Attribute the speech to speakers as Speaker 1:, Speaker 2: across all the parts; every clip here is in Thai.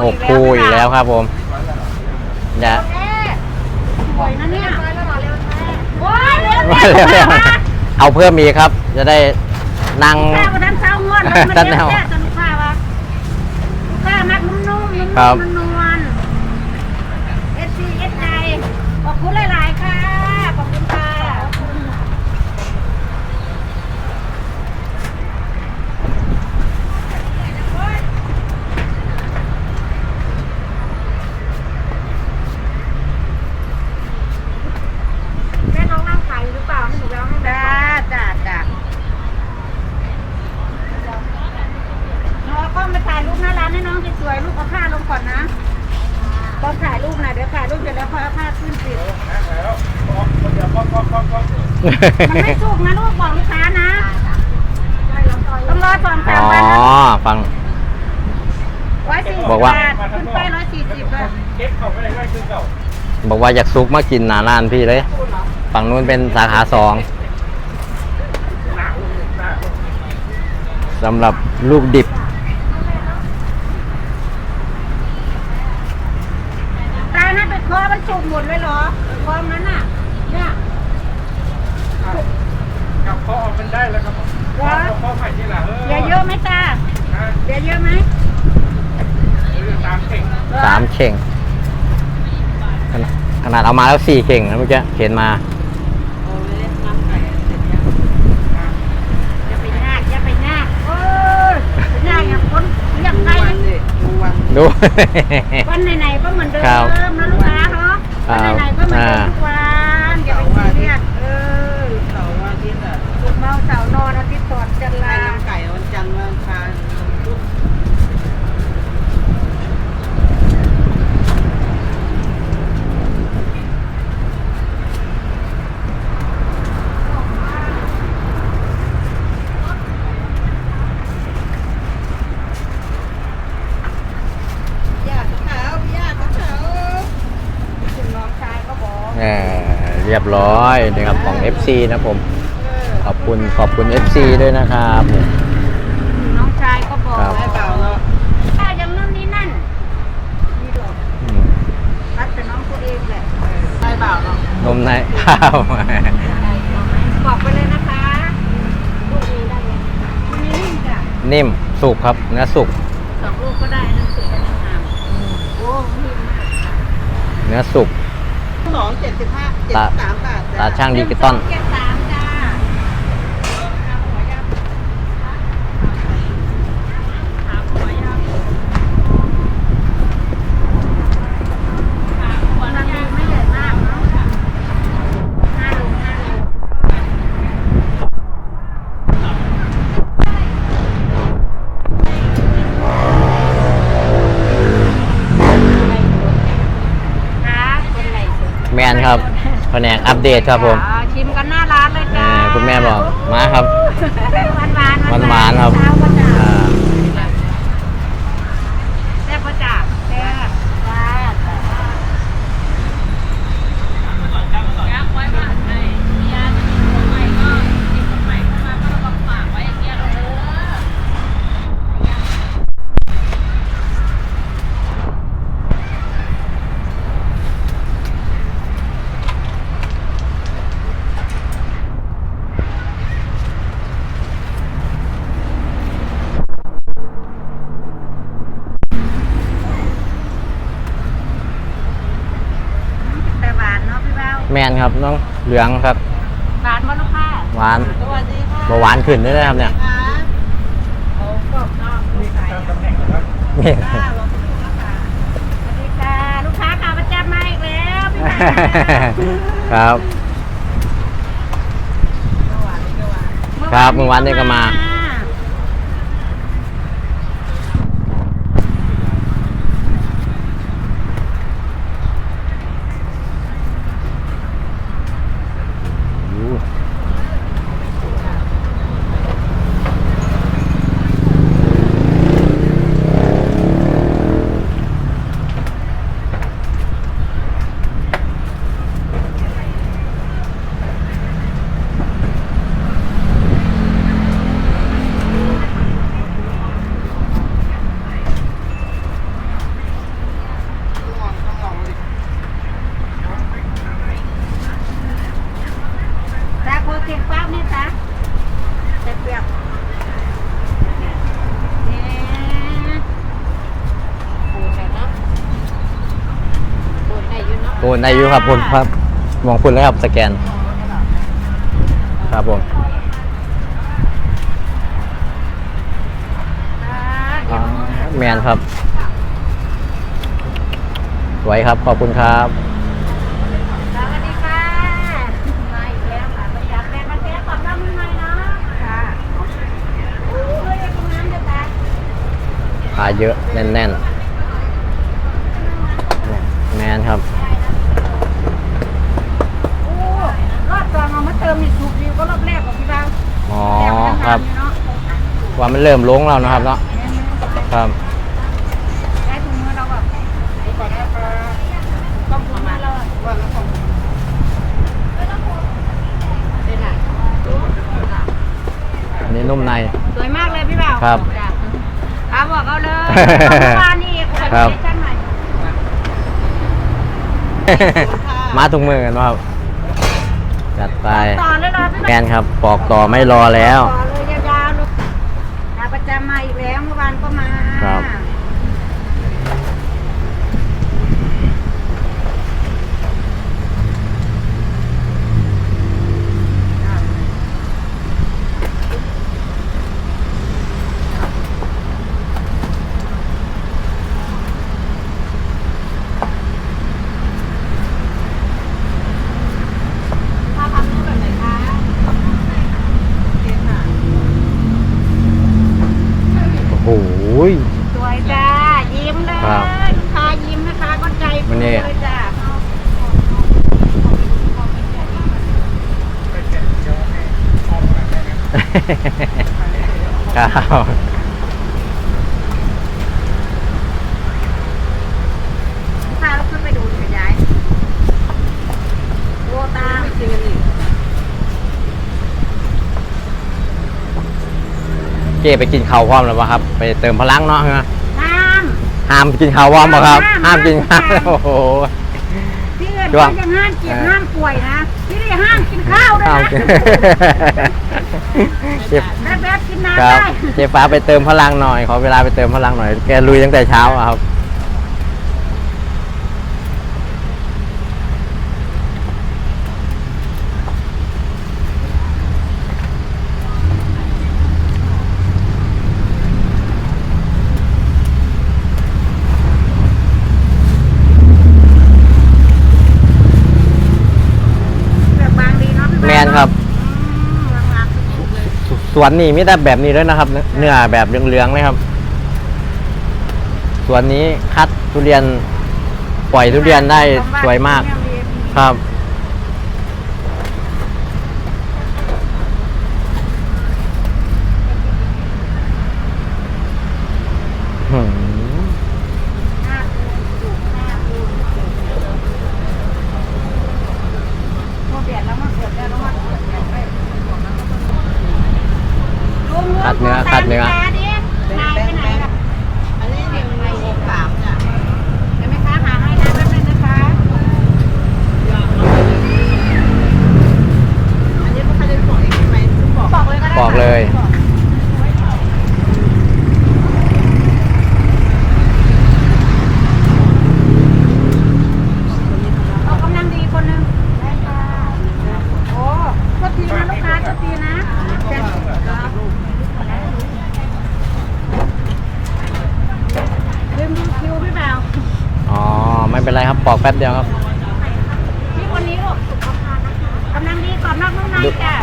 Speaker 1: หกคู่อีกแล้วครับผมจะ
Speaker 2: สวยนะเนี่ยโอ้ยเร็ว
Speaker 1: มาเร็วเอาเพิ่มมีครับ จะได้นั่ง
Speaker 2: แค่วันนั้นเช้างวด
Speaker 1: ตัดแนว
Speaker 2: แค่จนลูกค้าวะลูกค้ามักนุ่มๆนุ่ม
Speaker 1: ครับ
Speaker 2: ๆนวลเอสซีเอสไอขอบคุณหลาย ๆ ค่ะ ขอบคุณค่ะ แม่น้องนั่งขายอยู่หรือเปล่าให้หนูไปเอาให้จ้าจ้าจ้าน้องก็มาถ่ายรูปหน้าร้านให้น้องสวยๆลูกเอาผ้าลงก่อนนะตอนถ่ายรูปนะเดี๋ยวถ่ายรูปเสร็จแล้วค่อยเอาผ้าขึ้นปิด มันไม่สุกนะลูกบอกลูกค้านะต้องรอสองสา
Speaker 1: อ๋
Speaker 2: ม
Speaker 1: อ
Speaker 2: วันนะ
Speaker 1: ฟัง
Speaker 2: ร้อยสี่สิ
Speaker 1: บอกว่า
Speaker 2: บาทขึ้นไปร้อยสี่สิบเลย
Speaker 1: บอกว่าอยากซุกมากินหนาร้านพี่เลย ฝั่งนู้นเป็นสาขาสองสำหรับลูกดิบ
Speaker 2: ตายนะเป็นคอมันสุกหมดเลยเหรอคอมันน่ะ เนี่ย
Speaker 3: กับ พ่อออกมันได้แล้วครับ
Speaker 2: ว้า
Speaker 3: พ่อใหม่ที่หลัง
Speaker 2: เดี๋ยวเยอะไหมจ้าเดี๋ยวเยอะไหม
Speaker 3: ตามเก่ง
Speaker 1: สามเข่งขนาดขนาดเอามาแล้วสี่เข่งนะเมื่อกี้เข็นมา
Speaker 2: อย่าไปยากอย่าไปยากโอ้ยไปยากอย่างคนเรียกใคร
Speaker 1: ดู
Speaker 2: วันไหนๆก็เหมือนเดิม
Speaker 1: ครับ
Speaker 2: นะลูกค้าเนาะ
Speaker 1: ครั
Speaker 2: วัน
Speaker 1: บ
Speaker 2: ไหนๆก็เหมือนเดิมทุกวันอย่าไปซีเรียสเออ
Speaker 4: เสาร์อาทิตย์อะ
Speaker 2: สุกร์เมาเสาร์นอนอาทิตย์สอนจันทร์
Speaker 4: ไข่
Speaker 2: ลา
Speaker 4: น้ำไก่วันจันทร์วันอังคารพุธ ย่าตะขาวย่าตะขาว
Speaker 2: คุณน้องชายก็บ อก
Speaker 1: เออเรียบร้อยนะครับของ FC นะผม
Speaker 4: เออ
Speaker 1: ขอบคุณขอบคุณ FC ด้วยนะครับเนี่ย
Speaker 2: คุณน้องชายก็บอก
Speaker 1: ครับ
Speaker 4: ได้เปล่าเนาะ
Speaker 2: ถ้าอย่างนั้นนี่นั่นนี่ดอก
Speaker 1: อืม
Speaker 2: รักแต่น้องตัวเองแหละ
Speaker 4: ได้เปล่าเนาะ
Speaker 1: นมในข้าว
Speaker 2: บอกไปเลยนะคะลูกนี้ได้ไหมลูกนี้นิ่มจ้ะ
Speaker 1: นิ่มสุกครับเนื้อสุก
Speaker 2: สองลูกก็ได้นั่นสุดกันงามโอ้นิ่มมาก
Speaker 1: เนื้อสุก
Speaker 4: สอง เจ็ดสิบห้าเจ็ด
Speaker 1: ตา
Speaker 4: สิบสามบาท
Speaker 1: ตา
Speaker 4: จ้ะ
Speaker 1: ช่างดิจิตอล
Speaker 2: เจ็ดสาม
Speaker 1: มนครับแผนกอัปเดตครับผม
Speaker 2: อ่าชิมกันหน้าร้านเลย
Speaker 1: เอ
Speaker 2: จ้า
Speaker 1: อคุณแม่บอกมาครับ
Speaker 2: หวานหวาน
Speaker 1: หวานๆครับ
Speaker 2: เช้าก็จ้า
Speaker 1: อ่า
Speaker 2: แซ่บก็จ้าแซ่บจ้าจ้า แต่หวานเนาะพี่เบ้า
Speaker 1: แม นครับน้องเหลืองครับ
Speaker 2: หวานบ่ลูกค้า
Speaker 1: หวาน
Speaker 4: สวัสดีค่ะ
Speaker 1: เบาหวานขึ้นด้วยนะครับเนี่ย
Speaker 4: ค่ะ
Speaker 2: โอ้กรอบนอกลูกไก่
Speaker 3: ตำแหน่งนะครับ
Speaker 1: นี่
Speaker 4: ค่ะเราเป็นลูกค้า
Speaker 2: สวัสดีค่ะลูกค้าขาประจำมาอีกแล้วพี่เบ้า
Speaker 1: ครับ
Speaker 4: ก็หวานนี่ก็หวาน
Speaker 1: ครับเมื่อวานนี้ก็มา โอนได้อยู่ครับผมครับมองคุณเลยครับสแกน ครับผม
Speaker 2: ค่ะ
Speaker 1: อ่าแมนครับสวยครับขอบคุณครับ
Speaker 2: สวัสดีค่ะมาอีกแล้วค่ะประจำแม่มาแท้ขอบน้ำมือหน่อยเนาะค่ะอู้เลยตรงนั้นจะตาย
Speaker 1: ปลาเยอะแน่นๆ แมนครับ
Speaker 2: โอ้รอบส องเอามาเติมอีกถูกดีก็รอบแรกของพี่บ้าง
Speaker 1: อ๋อ
Speaker 2: แกมัน
Speaker 1: ครับ
Speaker 2: ทำอยู่เนาะ
Speaker 1: ว่ามันเริ่มลงแล้วนะครับเนาะครับ
Speaker 2: ได้ถุงมือเราแบบต้องถุงมือเราอะว่าแล้วของเป็นไง
Speaker 1: อันนี้นุ่มใน
Speaker 2: สวยมากเลยพี่บ่าว
Speaker 1: ครับ
Speaker 2: จ้ะถามบอกเอาเลยเมื่อวานนี่คน
Speaker 1: ครับ
Speaker 2: เช่นใหม่
Speaker 1: มาทุกมือกันวะครับ จัดไป
Speaker 2: ต่อเลยเหรอพี่
Speaker 1: แมนครับปอกต่อไม่รอแล้ว
Speaker 2: ต่อเลยยาวๆลูกขาประจำมาอีกแล้วเมื่อวานก็มา
Speaker 1: ครับ
Speaker 2: ถ้าทำรูปแบบไหนคะ
Speaker 1: โอ้โห
Speaker 2: สวยจ้า ยิ้มเลย
Speaker 1: ครับ
Speaker 2: ลูกค้ายิ้มนะคะก็ใจ
Speaker 1: วันนี้
Speaker 2: เลยจ้า
Speaker 1: ครับ
Speaker 2: ลูกค้าเราขึ้นไปดูขยายโอ้ตาจริงนี่
Speaker 1: เก้ไปกินข้าวพร้อมแล้วปะครับ ไปเติมพลังเนาะฮะ
Speaker 2: ห้าม
Speaker 1: ห้ามกินข้าวพร้อมปะครับ
Speaker 2: ห้าม
Speaker 1: ห้ามกินข้าว
Speaker 2: ห้าม
Speaker 1: โอ้โห
Speaker 2: พี่เอิญ
Speaker 1: ช่วง
Speaker 2: เขายังห้ามเจ็บ
Speaker 1: เออ
Speaker 2: ห้ามป่วยนะพี่ได้ห้ามกินข้าวด้วย
Speaker 1: ห้าม
Speaker 2: นะ
Speaker 1: กินเจ็บ
Speaker 2: แป๊บๆกินน้ำ
Speaker 1: ครับ
Speaker 2: ได้
Speaker 1: เจ๊ฟ้าไปเติมพลังหน่อยขอเวลาไปเติมพลังหน่อย แกลุยตั้งแต่เช้าอะครับ
Speaker 2: แบบบางดีเนาะพี่
Speaker 1: แมนครับ
Speaker 2: อืมบางๆสุดๆเลย
Speaker 1: สวนนี่มีแต่แบบนี้ด้วยนะครับ เนื้อแบบเหลืองๆเลยครับ สวนนี้คัดทุเรียนปล่อยทุเรียนได้สวยมากครับ หืม
Speaker 2: ห้าคูณสูงห้าคูณโมเบียดแล้วมาเกิดแล้วแล้วมาเกิดแล้วไปรวมๆ
Speaker 1: คัดเนื้อคัดเนื้อ
Speaker 2: ตามดินายไปไหนล่ะ
Speaker 4: อันนี้หนึ่งในสามจ้ะ
Speaker 2: เดี๋ยวแม่ค้าหาให้นะแป๊บนึงนะคะ
Speaker 4: อันนี้ลูกค้าจะบอกเองใช่ไหมซึ่งบอก
Speaker 2: บอกเลยก็ได้
Speaker 1: บอกเลย
Speaker 2: เอากำลังดีคนหนึงได้ค่ะโอ้โทษทีนะลูกค้าโทษทีนะลืมดูคิวพี่บ่าว
Speaker 1: อ๋อ ไม่เป็นไรครับปอกแป๊บเดียวครับ
Speaker 2: นี่คนนี้ลูกสุขภาพนะคะกำลังดีกรอบนอกนุ่มในจ้ะ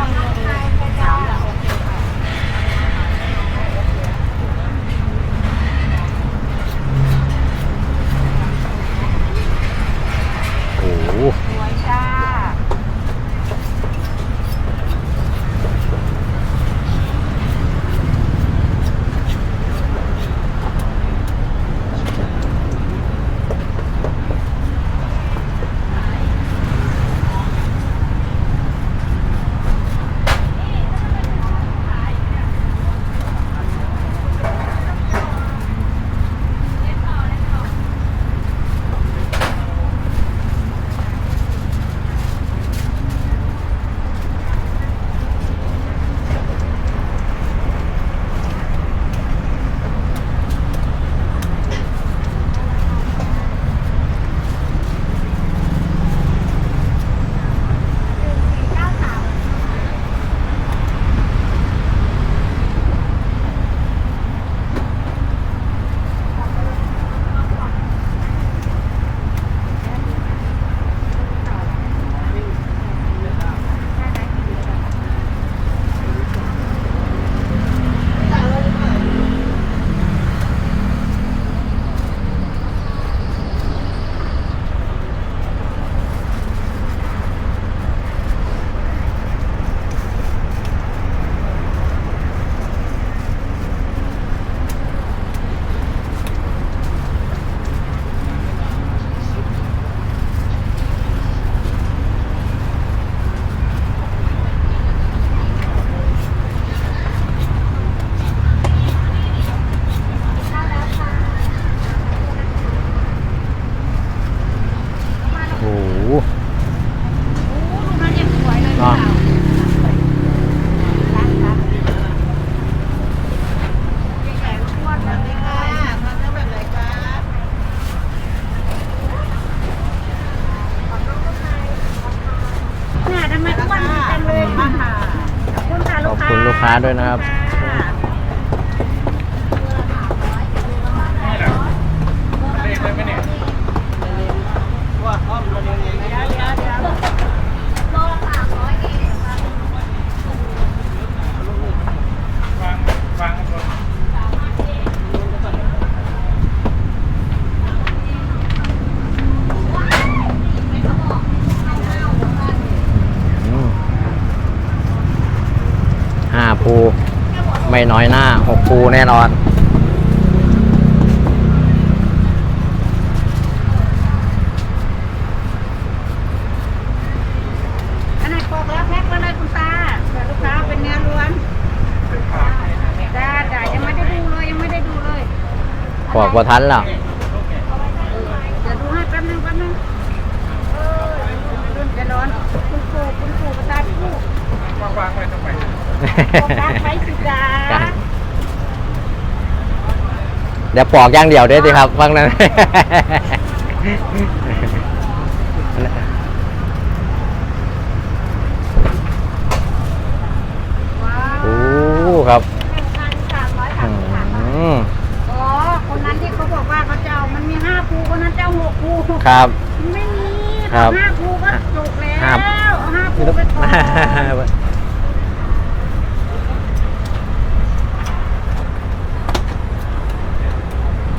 Speaker 1: ไม่ทุ
Speaker 2: กวันจั
Speaker 1: งเลยค่ะขอบ
Speaker 3: คุณลูกค้าด้
Speaker 4: วยนะครับเล
Speaker 2: ขได้ไมเนี่
Speaker 1: ไม่น้อยหน้าหกภูแน่นอน
Speaker 2: อันไหนปอกแล้วแพ็คแล้วเลยคุณตาเผื่อลูกค้าเป็นเนื้อล้วน
Speaker 3: เป็นฝา
Speaker 2: จ้าจ้ายังไม่ได้ดูเลยยังไม่ได้ดูเลย
Speaker 1: บอกว่าทันแล้ว
Speaker 2: เดี๋ยวดูให้แป๊บนึงแป๊บนึงเออรุ่นจะร้อนคุณครูคุณครูภาษาพี่ครู
Speaker 3: วางวางไว้ทำไม
Speaker 2: โฟกัสไว้สิจ้า
Speaker 1: เดี๋ยวปอกอย่างเดียวด้วยสิครับฟังนั้น
Speaker 2: ว้าว
Speaker 1: โอ้ครับ
Speaker 2: หนึ่งพันสามร้อยสา
Speaker 1: อื
Speaker 2: มสิบสามบาท
Speaker 1: ม
Speaker 2: อ๋อ คนนั้นที่เขาบอกว่าเขาจะเอามันมีห้าภูคนนั้นจะเอาหกภู
Speaker 1: ครับ
Speaker 2: ไม่มี
Speaker 1: ครับ
Speaker 2: ห้าภูก็จุกแล้ว
Speaker 1: ห้า
Speaker 2: เอาห้าภูไปก่อน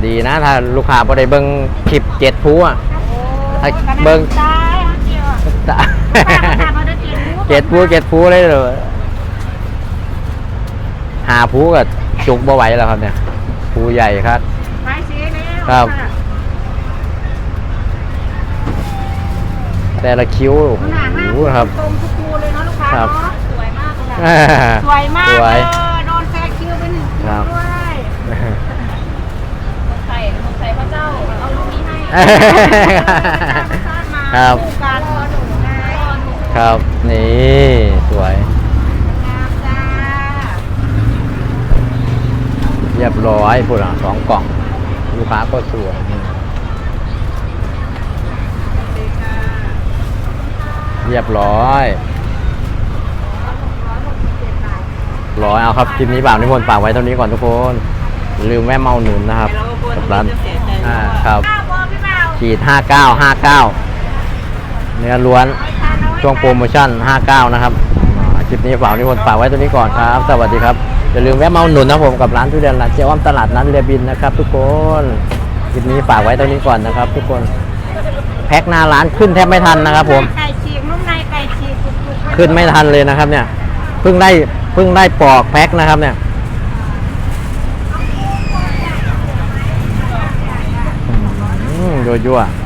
Speaker 1: ดีนะ ถ้าลูกค้าพอได้เบิ้งคลิปเจ็ดพูอะ ไอ้เบิ่ง
Speaker 2: ตายฮะเจียวป้าเขาถามว่าได้เจ็ดภู
Speaker 1: เจ็ดพูเจ็ดพูเลยเหรอหาพูกับจุกบ่ไหวแล้วครับเนี่ยพูใหญ่ครับ
Speaker 2: ไปเสียแล้ว
Speaker 1: ครับะแต่ละคิ้วโอ้
Speaker 2: ขนาดห้า
Speaker 1: โห
Speaker 2: ภู
Speaker 1: ครับ
Speaker 2: ตรงทุกภูเลยเนาะลูกค้า
Speaker 1: ครับ
Speaker 2: เนาะสวยมากเลย
Speaker 1: อ่า
Speaker 2: นะสวยมาก
Speaker 1: ส
Speaker 2: เล
Speaker 1: วย
Speaker 2: ยโดนแซงคิวไปหนึ่งคิว
Speaker 1: ครับ
Speaker 2: ด้วยใส่ใส่พระเจ้าเอา ลูกนี้ให้
Speaker 1: ครับ
Speaker 2: คู่กันหนูไง
Speaker 1: ครับ นี่ สวย
Speaker 2: งามจ้า
Speaker 1: เรียบร้อยพูดอะสองกล่อง ลูกค้าก็สวยนี่เรียบร้อยร้อยเอาครับคลิปนี้บ่าวนิพนธ์ฝากไว้เท่านี้ก่อนทุกคนอย่าลืมแม่เมาหนุนนะครับกับร้านอ่าครับ
Speaker 2: ข้าวบอพี่เปล่า
Speaker 1: ขีดห้าเก้าห้าเก้าเนื้อล้วนช่วงโปรโมชั่น 59 นะครับอ่าคลิปนี้ฝากนิพนธ์ฝากไว้ตัวนี้ก่อนครับ สวัสดีครับ อย่าลืมแวะมาอุดหนุนนะผมกับร้านทุเรียนร้านเจ้าอ้อมตลาดนัดเรือบินนะครับ ทุกคนคลิปนี้ฝากไว้ตัวนี้ก่อนนะครับ ทุกคนแพ็คหน้าร้านขึ้นแทบไม่ทันนะครับ ผม
Speaker 2: ไก่ฉีกนุ่มในไก่ฉีกกรุบๆ
Speaker 1: ขึ้นไม่ทันเลยนะครับ เนี่ยเพิ่งได้เพิ่งได้ปอกแพ็คนะครับเนี่ยอืม ยั่วๆ